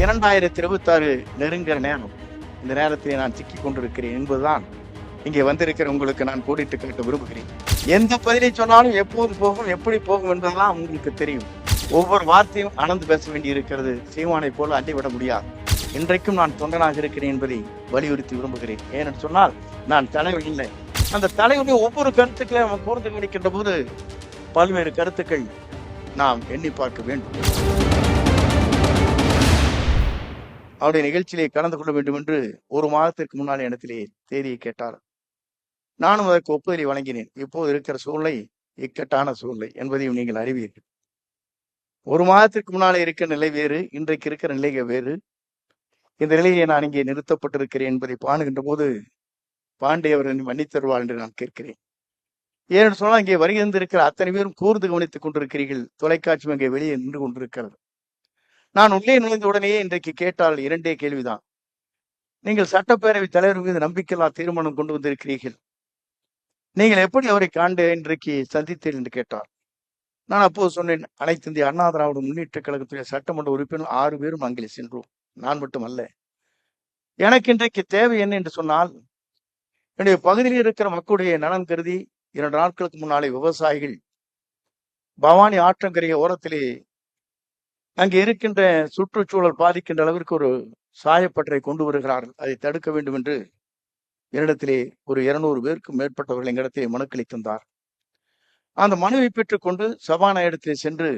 இரண்டாயிரத்தி இருபத்தி ஆறு நெருங்கிற நேரம். இந்த நேரத்தில் நான் சிக்கிக் கொண்டிருக்கிறேன் என்பதுதான் இங்கே வந்திருக்கிற உங்களுக்கு நான் கூடிட்டு கேட்க விரும்புகிறேன். எந்த பதிலை சொன்னாலும் எப்போது போகும் எப்படி போகும் என்பதெல்லாம் உங்களுக்கு தெரியும். ஒவ்வொரு வார்த்தையும் அனந்து பேச வேண்டி இருக்கிறது சீமானை போல அள்ளிவிட முடியாது. இன்றைக்கும் நான் தொண்டனாக இருக்கிறேன் என்பதை வலியுறுத்தி விரும்புகிறேன். ஏனென்று சொன்னால் நான் தலைவர் இல்லை. அந்த தலைவருடைய ஒவ்வொரு கருத்துக்களை நம்ம கூர்ந்து கவனிக்கின்ற போது பல்வேறு கருத்துக்கள் நாம் எண்ணி பார்க்க வேண்டும். அவருடைய நிகழ்ச்சியிலே கலந்து கொள்ள வேண்டும் என்று ஒரு மாதத்திற்கு முன்னால் இடத்திலே தேதியை கேட்டார். நானும் அதற்கு ஒப்புதலை வழங்கினேன். இப்போது இருக்கிற சூழ்நிலை இக்கட்டான சூழ்நிலை என்பதையும் நீங்கள் அறிவீர்கள். ஒரு மாதத்திற்கு முன்னால் இருக்கிற நிலை வேறு இன்றைக்கு இருக்கிற நிலைகள் வேறு. இந்த நிலையை நான் இங்கே நிறுத்தப்பட்டிருக்கிறேன் என்பதை பாணுகின்ற போது பாண்டே மன்னித்தருவாள் என்று நான் கேட்கிறேன். ஏன்னு சொன்னால் இங்கே வருகிறந்திருக்கிற அத்தனை பேரும் கூர்ந்து கவனித்துக் கொண்டிருக்கிறீர்கள். தொலைக்காட்சி அங்கே வெளியே நின்று கொண்டிருக்கிறது. நான் உள்ளே நுழைந்த உடனேயே இன்றைக்கு கேட்டால் இரண்டே கேள்விதான். நீங்கள் சட்டப்பேரவை தலைவர் மீது நம்பிக்கையில்லா தீர்மானம் கொண்டு வந்திருக்கிறீர்கள். நீங்கள் எப்படி அவரை காண்டு இன்றைக்கு சந்தித்தீர்கள் என்று கேட்டார். நான் அப்போது சொன்னேன் அனைத்து இந்திய அண்ணா திராவிட முன்னேற்ற கழகத்துடைய சட்டமன்ற உறுப்பினர் ஆறு பேரும் அங்கே சென்றோம். நான் மட்டும் அல்ல எனக்கு இன்றைக்கு தேவை என்ன? என்று சொன்னால் என்னுடைய பகுதியில் இருக்கிற மக்களுடைய நலன் கருதி இரண்டு நாட்களுக்கு முன்னாலே விவசாயிகள் பவானி ஆற்றங்கரைய ஓரத்திலே அங்கே இருக்கின்ற சுற்றுச்சூழல் பாதிக்கின்ற அளவிற்கு ஒரு சாயப்பட்டறை கொண்டு வருகிறார்கள் அதை தடுக்க வேண்டும் என்று என்னிடத்திலே ஒரு இருநூறு பேருக்கு மேற்பட்டவர்கள் எங்களிடத்திலே மனுக்களை தந்தார் அந்த மனுவை பெற்றுக்கொண்டு சபாநாயகத்திலே சென்று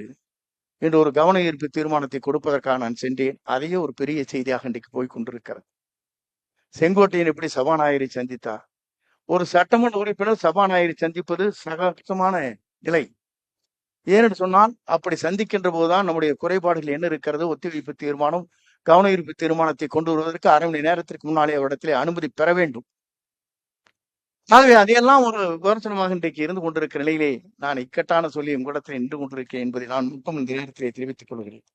இன்று ஒரு கவன ஈர்ப்பு தீர்மானத்தை கொடுப்பதற்காக நான் சென்றேன். அதையே ஒரு பெரிய செய்தியாக இன்றைக்கு போய் கொண்டிருக்கிறது. செங்கோட்டையன் எப்படி சபாநாயகரை சந்தித்தார்? ஒரு சட்டமன்ற உறுப்பினர் சபாநாயகரை சந்திப்பது சகஜமான நிலை. ஏனென்று சொன்னால் அப்படி சந்திக்கின்ற போதுதான் நம்முடைய குறைபாடுகள் என்ன இருக்கிறது? ஒத்திவைப்பு தீர்மானம் கவன ஈர்ப்பு தீர்மானத்தை கொண்டு வருவதற்கு அரை மணி நேரத்திற்கு முன்னாலே அவரிடத்திலே அனுமதி பெற வேண்டும். ஆகவே அதையெல்லாம் ஒரு விமர்சனமாக இன்றைக்கு இருந்து கொண்டிருக்கிற நிலையிலே நான் இக்கட்டான சொல்லி உங்களிடத்தில் நின்று கொண்டிருக்கிறேன் என்பதை நான் முக்கம் இந்த நேரத்திலே தெரிவித்துக் கொள்கிறேன்.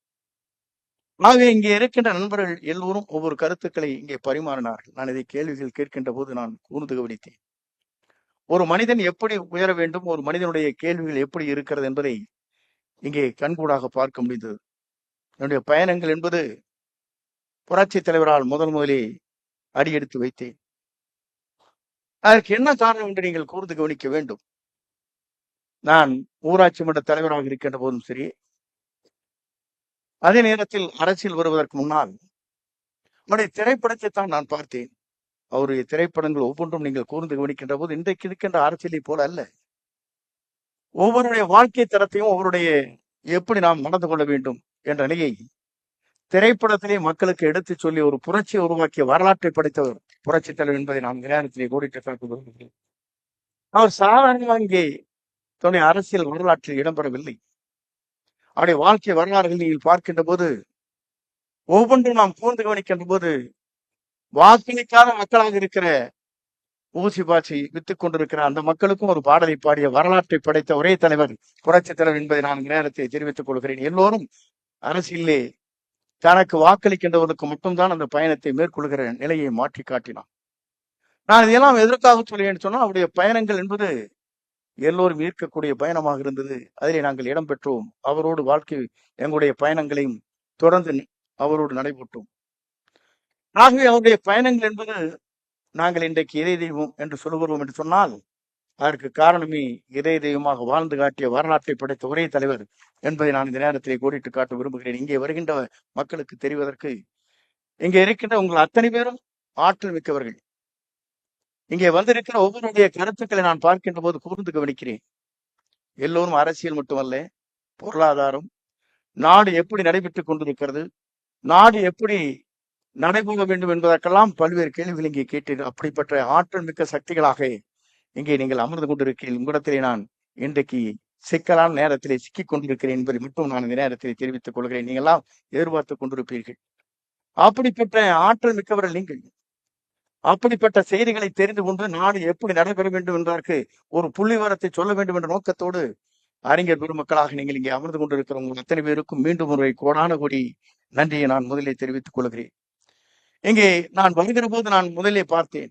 ஆகவே இங்கே இருக்கின்ற நண்பர்கள் எல்லோரும் ஒவ்வொரு கருத்துக்களை இங்கே பரிமாறினார்கள். நான் இதை கேள்விகள் கேட்கின்ற போது நான் கூர்ந்து கவனித்தேன். ஒரு மனிதன் எப்படி உயர வேண்டும்? ஒரு மனிதனுடைய கேள்விகள் எப்படி இருக்கிறது என்பதை இங்கே கண்கூடாக பார்க்க முடிந்தது. என்னுடைய பயணங்கள் என்பது புரட்சி தலைவரால் முதல் முதலே அடியெடுத்து வைத்தேன். அதற்கு என்ன காரணம் என்று நீங்கள் கூர்ந்து கவனிக்க வேண்டும். நான் ஊராட்சி மன்ற தலைவராக இருக்கின்ற போதும் சரி அதே நேரத்தில் அரசியல் வருவதற்கு முன்னால் அவருடைய திரைப்படத்தை தான் நான் பார்த்தேன். அவருடைய திரைப்படங்கள் ஒவ்வொன்றும் நீங்கள் கூர்ந்து கவனிக்கின்ற போது இன்றைக்கு இருக்கின்ற அரசியலை போல அல்ல. ஒவ்வொருடைய வாழ்க்கை தரத்தையும் ஒவ்வொருடைய எப்படி நாம் நடந்து கொள்ள வேண்டும் என்ற நிலையை திரைப்படத்திலே மக்களுக்கு எடுத்துச் சொல்லி ஒரு புரட்சியை உருவாக்கிய வரலாற்றை படைத்தவர் புரட்சி தலைவர் என்பதை நாம் நேரத்திலே கோடிட்டு காக்க விரும்புகிறேன். அவர் சாதாரணமாக இங்கே துணை அரசியல் வரலாற்றில் இடம்பெறவில்லை. அவருடைய வாழ்க்கை வரலாறுகள் நீங்கள் பார்க்கின்ற போது ஒவ்வொன்றும் நாம் கூர்ந்து கவனிக்கின்ற போது வாக்களிக்காத மக்களாக இருக்கிற ஊசி பாட்சி வித்துக் கொண்டிருக்கிற அந்த மக்களுக்கும் ஒரு பாடலை பாடிய வரலாற்றை படைத்த ஒரே தலைவர் புரட்சி தலைவர் என்பதை நான் நேரத்தை தெரிவித்துக் கொள்கிறேன். எல்லோரும் அரசியலே தனக்கு வாக்களிக்கின்றவர்களுக்கு மட்டும்தான் அந்த பயணத்தை மேற்கொள்கிற நிலையை மாற்றி காட்டினான் நான் இதெல்லாம் எதற்காக சொல்லுவேன் சொன்னால் அவருடைய பயணங்கள் என்பது எல்லோரும் ஈர்க்கக்கூடிய பயணமாக இருந்தது. அதிலே நாங்கள் இடம் பெற்றோம். அவரோடு வாழ்க்கை எங்களுடைய பயணங்களையும் தொடர்ந்து அவரோடு நடைபெற்றோம். ஆகவே அவருடைய பயணங்கள் என்பது நாங்கள் இன்றைக்கு இறை தெய்வம் என்று சொல்லுகிறோம் என்று சொன்னால் அதற்கு காரணமே இதய தெய்வமாக வாழ்ந்து காட்டிய வரலாற்றை படைத்த ஒரே தலைவர் என்பதை நான் இந்த நேரத்திலே கோடிட்டு காட்ட விரும்புகிறேன். இங்கே வருகின்ற மக்களுக்கு தெரிவதற்கு இங்கே இருக்கின்ற உங்கள் அத்தனை பேரும் ஆற்றல் மிக்கவர்கள். இங்கே வந்திருக்கிற ஒவ்வொருடைய கருத்துக்களை நான் பார்க்கின்ற போது கூர்ந்து கவனிக்கிறேன். எல்லோரும் அரசியல் மட்டுமல்ல பொருளாதாரம் நாடு எப்படி நடைபெற்றுக் கொண்டிருக்கிறது நாடு எப்படி நடைபெற வேண்டும் என்பதற்கெல்லாம் பல்வேறு கேள்விகள் இங்கே கேட்டீர்கள் அப்படிப்பட்ட ஆற்றல் மிக்க சக்திகளாக இங்கே நீங்கள் அமர்ந்து கொண்டிருக்கிறீர்கள் உங்களிடத்திலே நான் இன்றைக்கு சிக்கலான நேரத்திலே சிக்கிக் கொண்டிருக்கிறேன் என்பதை மட்டும் நான் இந்த நேரத்திலே தெரிவித்துக் கொள்கிறேன். நீங்கள் எல்லாம் எதிர்பார்த்துக் கொண்டிருப்பீர்கள். அப்படிப்பட்ட ஆற்றல் மிக்கவர்கள் நீங்கள். அப்படிப்பட்ட செய்திகளை தெரிந்து கொண்டு நாடு எப்படி நடைபெற வேண்டும் என்பதற்கு ஒரு புள்ளிவரத்தை சொல்ல வேண்டும் என்ற நோக்கத்தோடு அறிஞர் பெருமக்களாக நீங்கள் இங்கே அமர்ந்து கொண்டிருக்கிற உங்கள் அத்தனை பேருக்கும் மீண்டும் ஒரு கோடான கோடி நன்றியை நான் முதலில் தெரிவித்துக் கொள்கிறேன். இங்கே நான் வருகிற போது நான் முதலே பார்த்தேன்.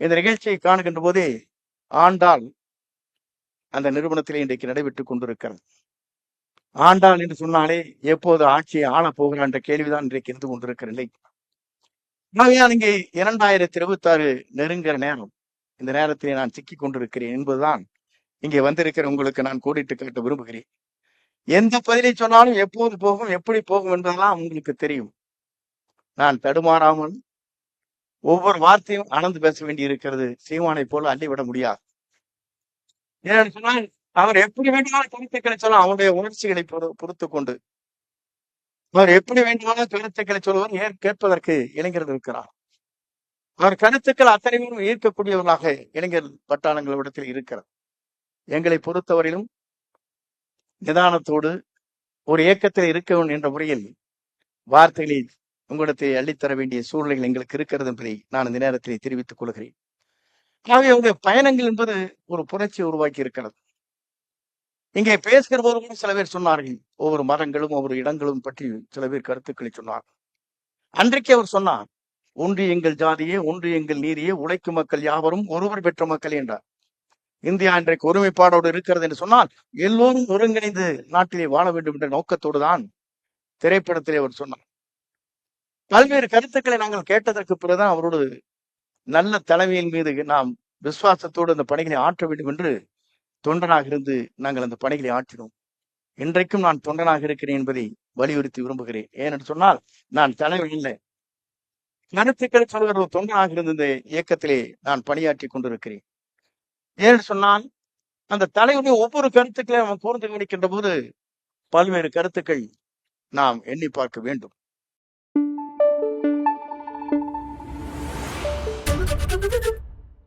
இந்த நிகழ்ச்சியை காணுகின்ற போதே ஆண்டாள் அந்த நிறுவனத்திலே இன்றைக்கு நடைபெற்றுக் கொண்டிருக்கிறது. ஆண்டாள் என்று சொன்னாலே எப்போது ஆட்சியை ஆளப் போகிறான் என்ற கேள்விதான் இன்றைக்கு இருந்து கொண்டிருக்கிற நிலை ஆகையால் இங்கே இரண்டாயிரத்தி இருபத்தி ஆறு நெருங்கிற நேரம். இந்த நேரத்திலே நான் சிக்கிக் கொண்டிருக்கிறேன் என்பதுதான் இங்கே வந்திருக்கிற உங்களுக்கு நான் கோடிட்டு காட்ட விரும்புகிறேன். எந்த பதிலை சொன்னாலும் எப்போது போகும் எப்படி போகும் என்பதெல்லாம் உங்களுக்கு தெரியும். நான் தடுமாறாமல் ஒவ்வொரு வார்த்தையும் அளந்து பேச வேண்டி இருக்கிறது சீமானை போல அள்ளிவிட முடியாது. ஏன்னு சொன்னால் அவர் எப்படி வேண்டுமானாலும் கருத்துக்களை சொல்லலாம் அவருடைய உணர்ச்சிகளை பொறுத்து கொண்டு அவர் எப்படி வேண்டுமானாலும் கருத்துக்களை சொல்லுவார் ஏன் கேட்பதற்கு இளைஞர்கள் இருக்கிறார். அவர் கருத்துக்கள் அத்தனை பேரும் ஈர்க்கக்கூடியவர்களாக இளைஞர் பட்டாளங்களிடத்தில் இருக்கிறது. எங்களை பொறுத்தவரையிலும் நிதானத்தோடு ஒரு இயக்கத்தில் இருக்கவன் என்ற முறையில் வார்த்தைகளை உங்களிடத்தை அள்ளித்தர வேண்டிய சூழ்நிலைகள் எங்களுக்கு இருக்கிறது என்பதை நான் இந்த நேரத்தில் தெரிவித்துக் கொள்கிறேன். ஆகவே உங்களுடைய பயணங்கள் என்பது ஒரு புரட்சியை உருவாக்கி இருக்கிறது. இங்கே பேசுகிற போதும் சில பேர் சொன்னார்கள் ஒவ்வொரு மரங்களும் ஒவ்வொரு இடங்களும் பற்றி சில பேர் கருத்துக்களை சொன்னார். அன்றைக்கு அவர் சொன்னார் ஒன்று எங்கள் ஜாதியே ஒன்று எங்கள் நீரியே உழைக்கும் மக்கள் யாவரும் ஒருவர் பெற்ற மக்கள் என்றார். இந்தியா இன்றைக்கு ஒருமைப்பாடோடு இருக்கிறது என்று சொன்னால் எல்லோரும் ஒருங்கிணைந்து நாட்டிலே வாழ வேண்டும் என்ற நோக்கத்தோடு தான் திரைப்படத்திலே அவர் சொன்னார். பல்வேறு கருத்துக்களை நாங்கள் கேட்டதற்கு பிறகுதான் அவரோடு நல்ல தலைமையின் மீது நாம் விசுவாசத்தோடு அந்த பணிகளை ஆற்ற வேண்டும் என்று தொண்டனாக இருந்து நாங்கள் அந்த பணிகளை ஆற்றினோம். இன்றைக்கும் நான் தொண்டனாக இருக்கிறேன் என்பதை வலியுறுத்தி விரும்புகிறேன். ஏனென்று சொன்னால் நான் தலைமை இல்லை. கருத்துக்களை சொல்கிற ஒரு தொண்டனாக இருந்த இந்த இயக்கத்திலே நான் பணியாற்றி கொண்டிருக்கிறேன். ஏன்னு சொன்னால் அந்த தலைவருடைய ஒவ்வொரு கருத்துக்களையும் நாம் கூர்ந்து கவனிக்கின்ற போது பல்வேறு கருத்துக்கள் நாம் எண்ணி பார்க்க வேண்டும்.